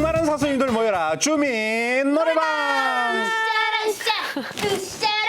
많은 사수님들 모여라. 주민 노래방. 으쌰 으쌰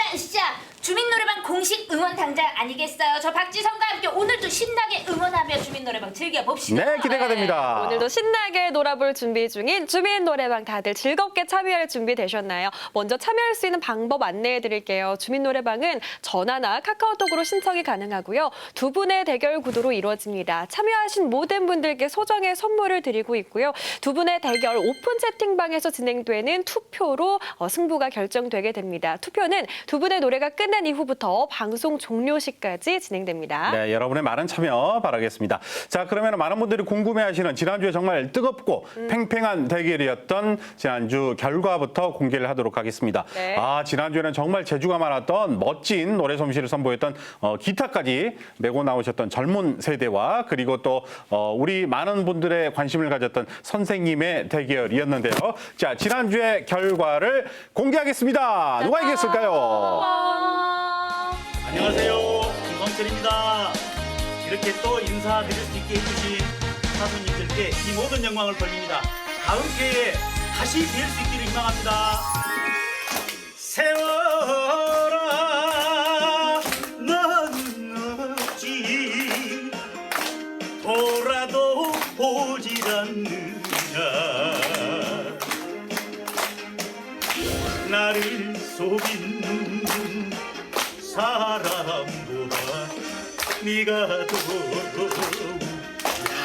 주민 노래방 공식 응원 당장 아니겠어요? 저 박지성과 함께 오늘도 신나게 응원하며 주민 노래방 즐겨 봅시다. 네 기대가 됩니다 오늘도 신나게 놀아볼 준비 중인 주민 노래방 다들 즐겁게 참여할 준비 되셨나요? 먼저 참여할 수 있는 방법 안내해 드릴게요. 주민 노래방은 전화나 카카오톡으로 신청이 가능하고요. 두 분의 대결 구도로 이루어집니다. 참여하신 모든 분들께 소정의 선물을 드리고 있고요. 두 분의 대결 오픈 채팅방에서 진행되는 투표로 어, 승부가 결정되게 됩니다. 투표는 두 분의 노래가 끝난 이후부터 방송 종료 시까지 진행됩니다. 네, 여러분의 많은 참여 바라겠습니다. 자, 그러면 많은 분들이 궁금해하시는 지난주에 정말 뜨겁고 음. 팽팽한 대결이었던 지난주 결과부터 공개를 하도록 하겠습니다. 네. 아, 지난주에는 정말 재주가 많았던 멋진 노래 솜씨를 선보였던 어, 기타까지 메고 나오셨던 젊은 세대와 그리고 또 어, 우리 많은 분들의 관심을 가졌던 선생님의 대결이었는데요. 자, 지난주의 결과를 공개하겠습니다. 누가 이겼을까요? 안녕하세요. 김광철입니다. 이렇게 또 인사드릴 수 있게 해주신 사수님들께 이 모든 영광을 돌립니다. 다음 기회에 다시 뵐 수 있기를 희망합니다. 세월아, 넌 어찌 돌아도 보질 않느 네가 더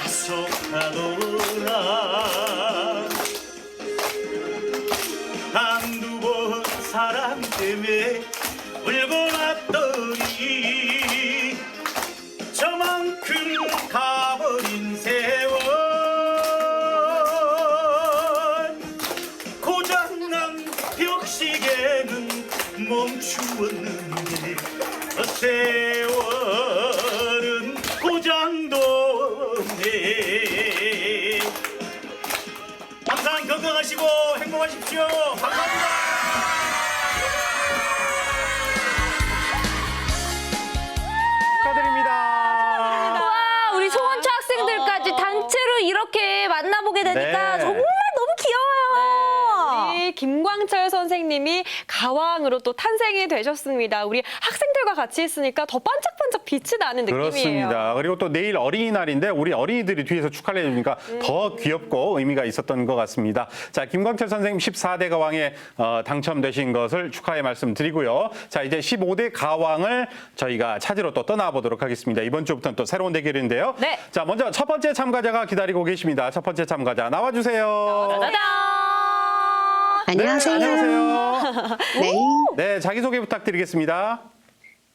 야속하더라 한두 번 사랑 때문에 울고 축하드립니다. 와, 우리 소원초 학생들까지 단체로 이렇게 만나보게 되니까 네. 정말 너무 귀여워요. 우리 김광철 선생님이 가왕으로 또 탄생이 되셨습니다. 우리 학생들과 같이 있으니까 더 반짝반짝 빛이 나는 느낌이에요. 그렇습니다. 그리고 또 내일 어린이날인데 우리 어린이들이 뒤에서 축하를 해주니까 음. 더 귀엽고 의미가 있었던 것 같습니다. 자, 김광철 선생님 14대 가왕에 어, 당첨되신 것을 축하의 말씀 드리고요. 자, 이제 15대 가왕을 저희가 찾으러 또 떠나보도록 하겠습니다. 이번 주부터는 또 새로운 대결인데요. 네. 자, 먼저 첫 번째 참가자가 기다리고 계십니다. 첫 번째 참가자 나와주세요. 짜잔! 안녕하세요. 네, 안녕하세요. 네. 네, 자기소개 부탁드리겠습니다.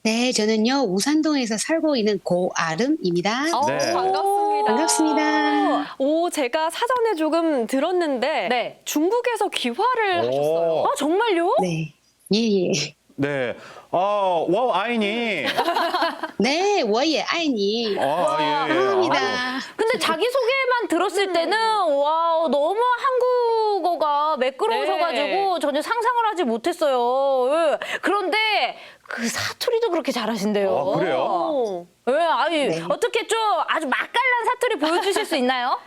네, 저는요, 우산동에서 살고 있는 고아름입니다. 어, 네. 반갑습니다. 반갑습니다. 오, 제가 사전에 조금 들었는데 네. 중국에서 귀화를 오. 하셨어요. 아, 정말요? 네. 예, 예. 네. 어, 와우, 아이니. 네, 워예, 아이니. 어, 예, 예. 감사합니다. 근데 자기 소개만 들었을 때는, 와, 너무 한국어가 매끄러우셔가지고 전혀 상상을 하지 못했어요. 예. 그런데 그 사투리도 그렇게 잘하신대요. 아, 그래요? 오. 예, 아니, 네. 어떻게 좀 아주 맛깔난 사투리 보여주실 수 있나요?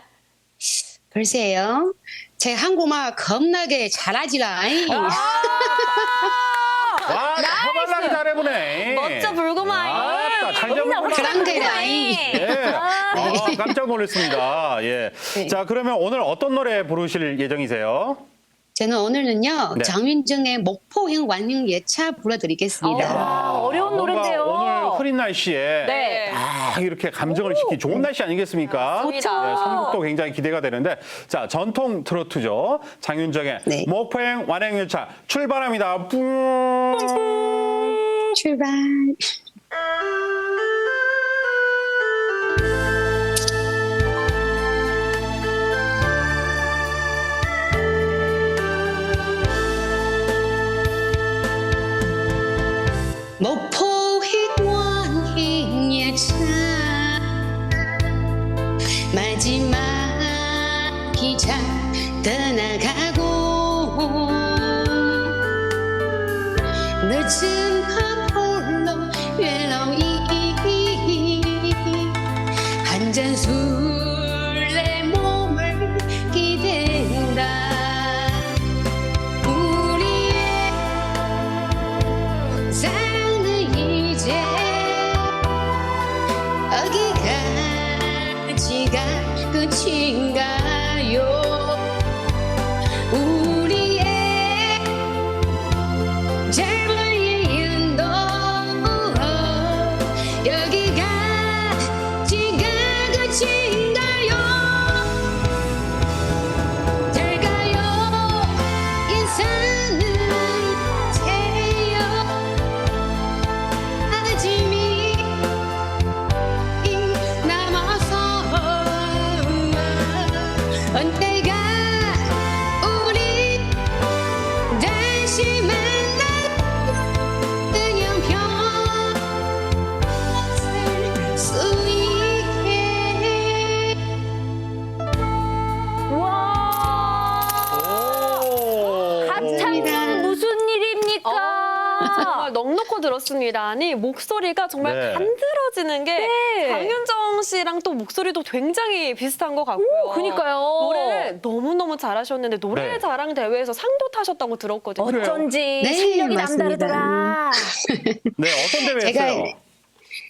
글쎄요. 제 한국말 겁나게 잘하지라. 아이. 와, 허발나게 잘해보네. 멋져 불구마이. 아따, 잘 잡은 그랑데라이. 예. 아, 깜짝 놀랐습니다. 예. 네. 자, 그러면 오늘 어떤 노래 부르실 예정이세요? 저는 오늘은요, 네. 장윤정의 목포행 완행 예차 불러드리겠습니다. 아, 어려운 뭔가 노래인데요. 오늘 흐린 날씨에 네. 아, 이렇게 감정을 시키 좋은 날씨 아니겠습니까? 맞습니다. 네, 선곡도 굉장히 기대가 되는데 자 전통 트로트죠 장윤정의 네. 목포행 완행열차 출발합니다. 뿡. 출발. 목포 들었습니다. 아니 목소리가 정말 네. 간드러지는 게 네. 장윤정 씨랑 또 목소리도 굉장히 비슷한 것 같고요. 오, 그니까요. 노래를 너무너무 잘하셨는데 노래 네. 자랑 대회에서 상도 타셨다고 들었거든요. 어쩐지 네, 실력이 맞습니다. 남다르더라. 네, 어떤 제가 대회였어요?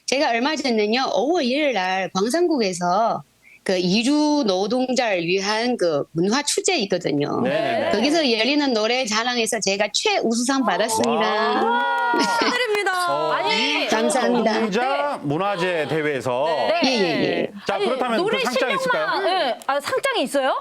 제가 얼마 전에는요 5월 1일 날 광산국에서 그 이주 노동자를 위한 그 문화 축제 있거든요. 네네네. 거기서 열리는 노래 자랑에서 제가 최우수상 받았습니다. 와. 축하드립니다. 어, 아니, 이 감사합니다. 노동자 문화제 대회에서 네. 예, 예, 예. 자 아니, 그렇다면 노래 그 상장 있을까요? 실력만, 예. 아, 상장이 있어요?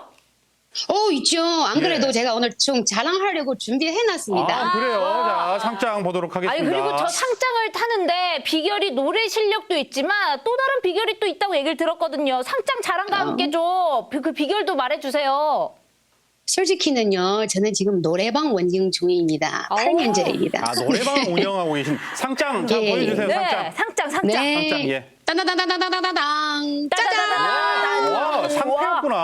어, 있죠. 안 그래도 예. 제가 오늘 좀 자랑하려고 준비해놨습니다. 아 그래요. 자 상장 보도록 하겠습니다. 아니 그리고 저 상장을 타는데 비결이 노래 실력도 있지만 또 다른 비결이 또 있다고 얘기를 들었거든요. 상장 자랑과 함께 좀그 비결도 말해주세요. 솔직히는요, 저는 지금 노래방 원정 중입니다. 오. 8년째입니다. 아 노래방 운영하고 계신 상장 자 예, 보여주세요. 네, 상장. 상장 상장. 네. 상장 예. 따다다다다다당 짜잔! 와 상패였구나.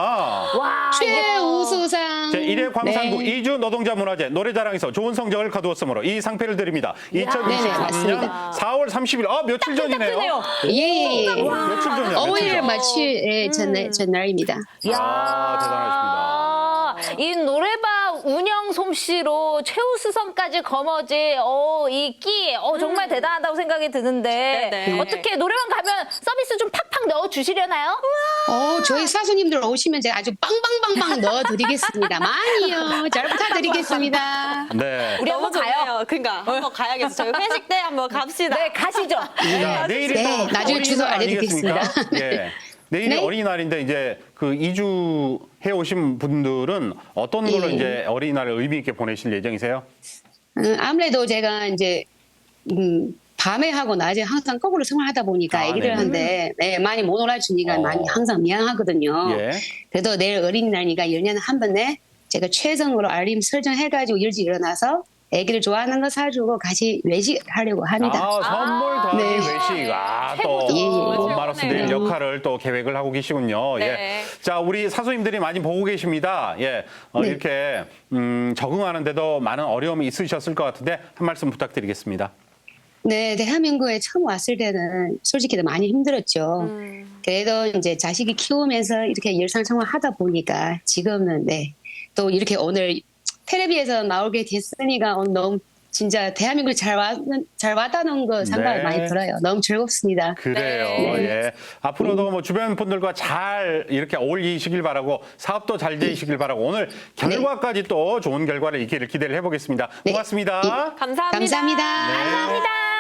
와 최우수상. 제 1회 광산구 네. 이주 노동자 문화제 노래자랑에서 좋은 성적을 거두었으므로 이 상패를 드립니다. 네네, 2023년 맞습니다. 4월 30일 아 며칠 전이네요. 뜨네요. 예, 예, 예. 며칠 전이야. 며칠 5일 전. 마칠 예, 전, 전날입니다. 아, 대단하십니다. 이 노래방 운영 솜씨로 최우수상까지 거머쥐 어, 이 끼, 어, 정말 대단하다고 생각이 드는데 네네. 어떻게 노래방 가면 서비스 좀 팍팍 넣어 주시려나요? 어, 저희 사수님들 오시면 제가 아주 빵빵빵빵 넣어드리겠습니다. 많이요. 잘 부탁드리겠습니다. 네. 우리 한번 가요. 좋네요. 그러니까 한번 가야겠어요. 저희 회식 때 한번 갑시다. 네, 가시죠. 자, 내일이 네, 또 나중에 주소 어린이날 알려드리겠습니다. 아니겠습니까? 예. 내일이 네? 어린이날인데 이제 그 이주 해 오신 분들은 어떤 걸로 예. 이제 어린이날을 의미 있게 보내실 예정이세요? 음, 아무래도 제가 이제 음, 밤에 하고 낮에 항상 거꾸로 생활하다 보니까 아, 애기들한테 네, 많이 못 놀아주니까 어. 많이 항상 미안하거든요. 예. 그래도 내일 어린이날이니까 1년에 한 번에 제가 최선으로 알림 설정해가지고 일찍 일어나서 애기를 좋아하는 거 사주고 같이 외식하려고 합니다. 아, 선물 더하기 네. 외식. 아, 또 예, 예. 엄마로서 낼 최고네요. 역할을 또 계획을 하고 계시군요. 네. 예. 자, 우리 사수님들이 많이 보고 계십니다. 예. 어, 네. 이렇게 음, 적응하는데도 많은 어려움이 있으셨을 것 같은데 한 말씀 부탁드리겠습니다. 네, 대한민국에 처음 왔을 때는 솔직히 많이 힘들었죠. 그래도 이제 자식이 키우면서 이렇게 일상생활 하다 보니까 지금은 네, 또 이렇게 오늘 텔레비에서 나오게 됐으니까 오늘 너무 진짜 대한민국 잘 와, 잘 왔다는 거 생각이 네. 많이 들어요. 너무 즐겁습니다. 그래요. 네. 예. 앞으로도 뭐 주변 분들과 잘 이렇게 어울리시길 바라고 사업도 잘 되시길 바라고 오늘 결과까지 또 좋은 결과를 있기를 기대를 해보겠습니다. 네. 고맙습니다. 감사합니다. 감사합니다.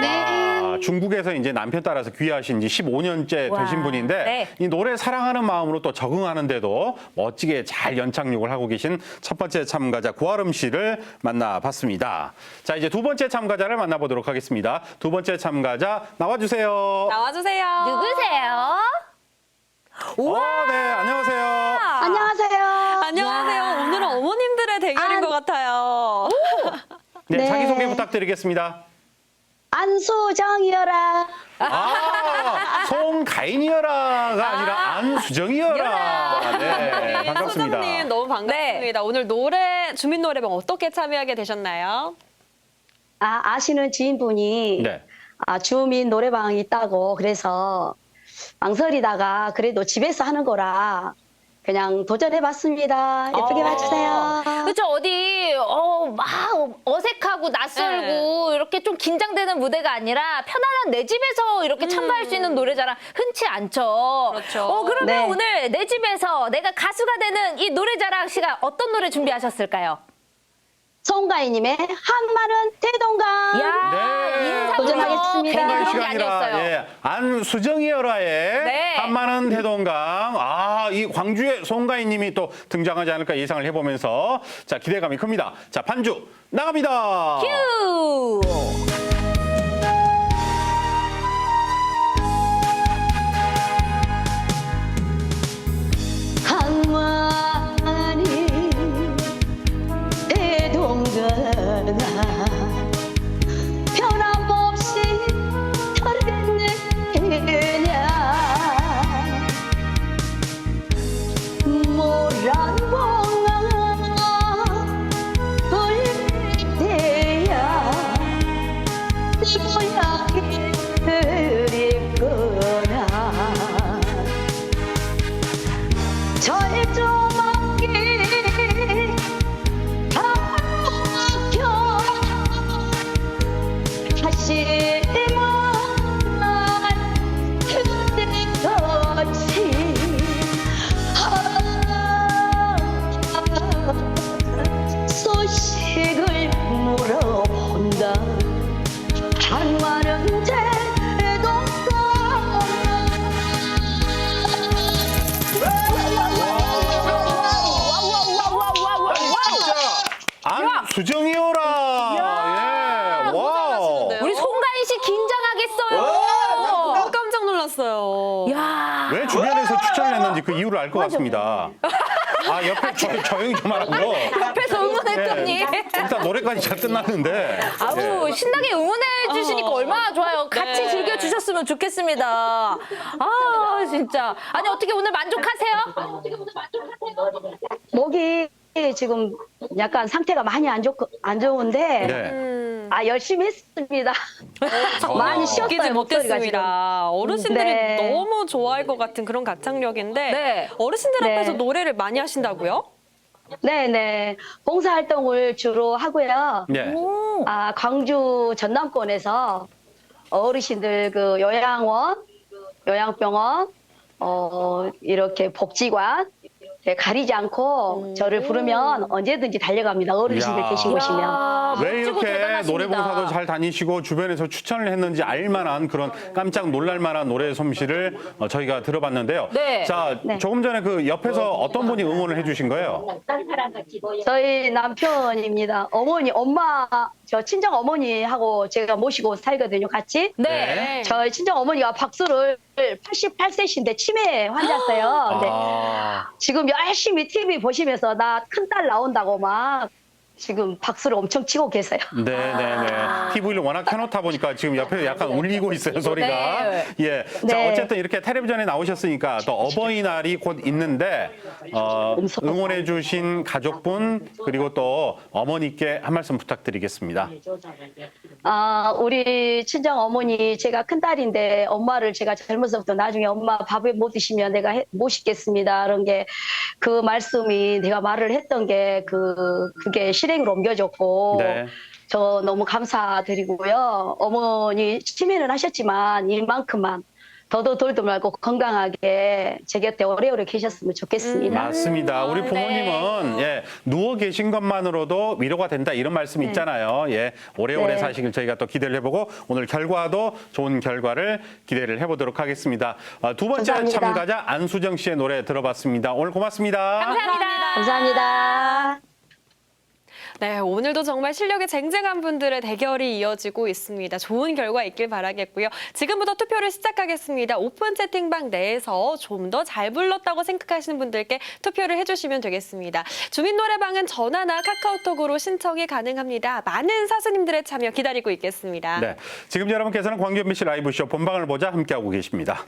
네. 아, 중국에서 이제 남편 따라서 귀화하신 지 15년째 와. 되신 분인데 네. 이 노래 사랑하는 마음으로 또 적응하는데도 멋지게 잘 연착륙을 하고 계신 첫 번째 참가자 고아름 씨를 만나봤습니다. 자 이제 두 번째 참가자를 만나보도록 하겠습니다. 두 번째 참가자 나와주세요. 나와주세요. 누구세요? 어, 네 안녕하세요. 안녕하세요. 안녕하세요. 오늘은 어머님들의 대결인 아. 것 같아요. 네, 네. 자기 소개 부탁드리겠습니다. 안수정이여라. 아, 송가인이여라가 아니라 안수정이여라. 네, 반갑습니다. 소장님 너무 반갑습니다. 오늘 노래 주민 노래방 어떻게 참여하게 되셨나요? 아, 아시는 지인분이 네. 아, 주민 노래방이 있다고 그래서 망설이다가 그래도 집에서 하는 거라 그냥 도전해봤습니다. 예쁘게 어. 봐주세요. 그쵸 어디 어 막 어색하고 낯설고 이렇게 좀 긴장되는 무대가 아니라 편안한 내 집에서 이렇게 참가할 수 있는 노래자랑 흔치 않죠. 그렇죠. 어 그러면 네. 오늘 내 집에서 내가 가수가 되는 이 노래자랑 시간 어떤 노래 준비하셨을까요? 송가인님의 한마는 대동강. 야 네. 인사 도전하겠습니다. 통과의 그런 게 시간이라 아니었어요. 예, 안수정이여라의 네. 한마는 대동강 아 이 광주의 송가인 님이 또 등장하지 않을까 예상을 해보면서 자 기대감이 큽니다. 자 반주 나갑니다. 큐. 야. 왜 주변에서 추천을 했는지 그 이유를 알 것 같습니다. 아 옆에 조, 조용히 좀 하라고요. 옆에서 응원했더니. 예. 일단 노래까지 잘 끝났는데. 아우 예. 신나게 응원해 주시니까 어. 얼마나 좋아요. 같이 네. 즐겨 주셨으면 좋겠습니다. 아 진짜. 아니 어떻게 오늘 만족하세요? 목이 지금 약간 상태가 많이 안, 좋, 안 좋은데 네. 음. 아 열심히 했습니다. 많이 쉬었어요 목소리가 지금. 못했습니다. 어르신들이 네. 너무 좋아할 것 같은 그런 가창력인데 네. 어르신들 네. 앞에서 노래를 많이 하신다고요? 네네 봉사 활동을 주로 하고요. 네. 아 광주 전남권에서 어르신들 그 요양원, 요양병원, 어 이렇게 복지관 예, 가리지 않고 저를 부르면 언제든지 달려갑니다. 어르신들 이야. 계신 곳이면. 야, 왜 멋지고 이렇게 대단하십니다. 노래봉사도 잘 다니시고 주변에서 추천을 했는지 알만한 그런 깜짝 놀랄만한 노래 솜씨를 어, 저희가 들어봤는데요. 네. 자, 네. 조금 전에 그 옆에서 어떤 분이 응원을 해주신 거예요? 저희 남편입니다. 어머니, 엄마, 저 친정 어머니하고 제가 모시고 살거든요, 같이. 네. 저희 친정 어머니가 박수를 88세신데 치매 환자세요. 근데 아, 지금 열심히 TV 보시면서 나 큰 딸 나온다고 막 지금 박수를 엄청 치고 계세요. 네네네. TV를 워낙 켜놓다 보니까 지금 옆에 약간 울리고 있어요, 소리가. 네. 예. 자, 네. 어쨌든 이렇게 텔레비전에 나오셨으니까 또 어버이날이 곧 있는데, 어, 응원해주신 가족분, 그리고 또 어머니께 한 말씀 부탁드리겠습니다. 아, 우리 친정 어머니 제가 큰 딸인데 엄마를 제가 젊어서부터 나중에 엄마 밥을 못 드시면 내가 해- 못 씻겠습니다. 그런 게 그 말씀이 내가 말을 했던 게 그 그게 실 행으로 옮겨졌고 네. 저 너무 감사드리고요. 어머니 치매는 하셨지만 일만큼만 더도 돌도 말고 건강하게 제 곁에 오래오래 계셨으면 좋겠습니다. 맞습니다. 우리 부모님은 예, 누워 계신 것만으로도 위로가 된다 이런 말씀 있잖아요. 예, 오래오래 네. 사시길 저희가 또 기대를 해보고 오늘 결과도 좋은 결과를 기대를 해보도록 하겠습니다. 아, 두 번째 감사합니다. 참가자 안수정 씨의 노래 들어봤습니다. 오늘 고맙습니다. 감사합니다. 감사합니다. 네, 오늘도 정말 실력이 쟁쟁한 분들의 대결이 이어지고 있습니다. 좋은 결과 있길 바라겠고요. 지금부터 투표를 시작하겠습니다. 오픈 채팅방 내에서 좀 더 잘 불렀다고 생각하시는 분들께 투표를 해주시면 되겠습니다. 주민 노래방은 전화나 카카오톡으로 신청이 가능합니다. 많은 사수님들의 참여 기다리고 있겠습니다. 네, 지금 여러분께서는 광주 MBC 라이브 쇼 본방을 보자 함께하고 계십니다.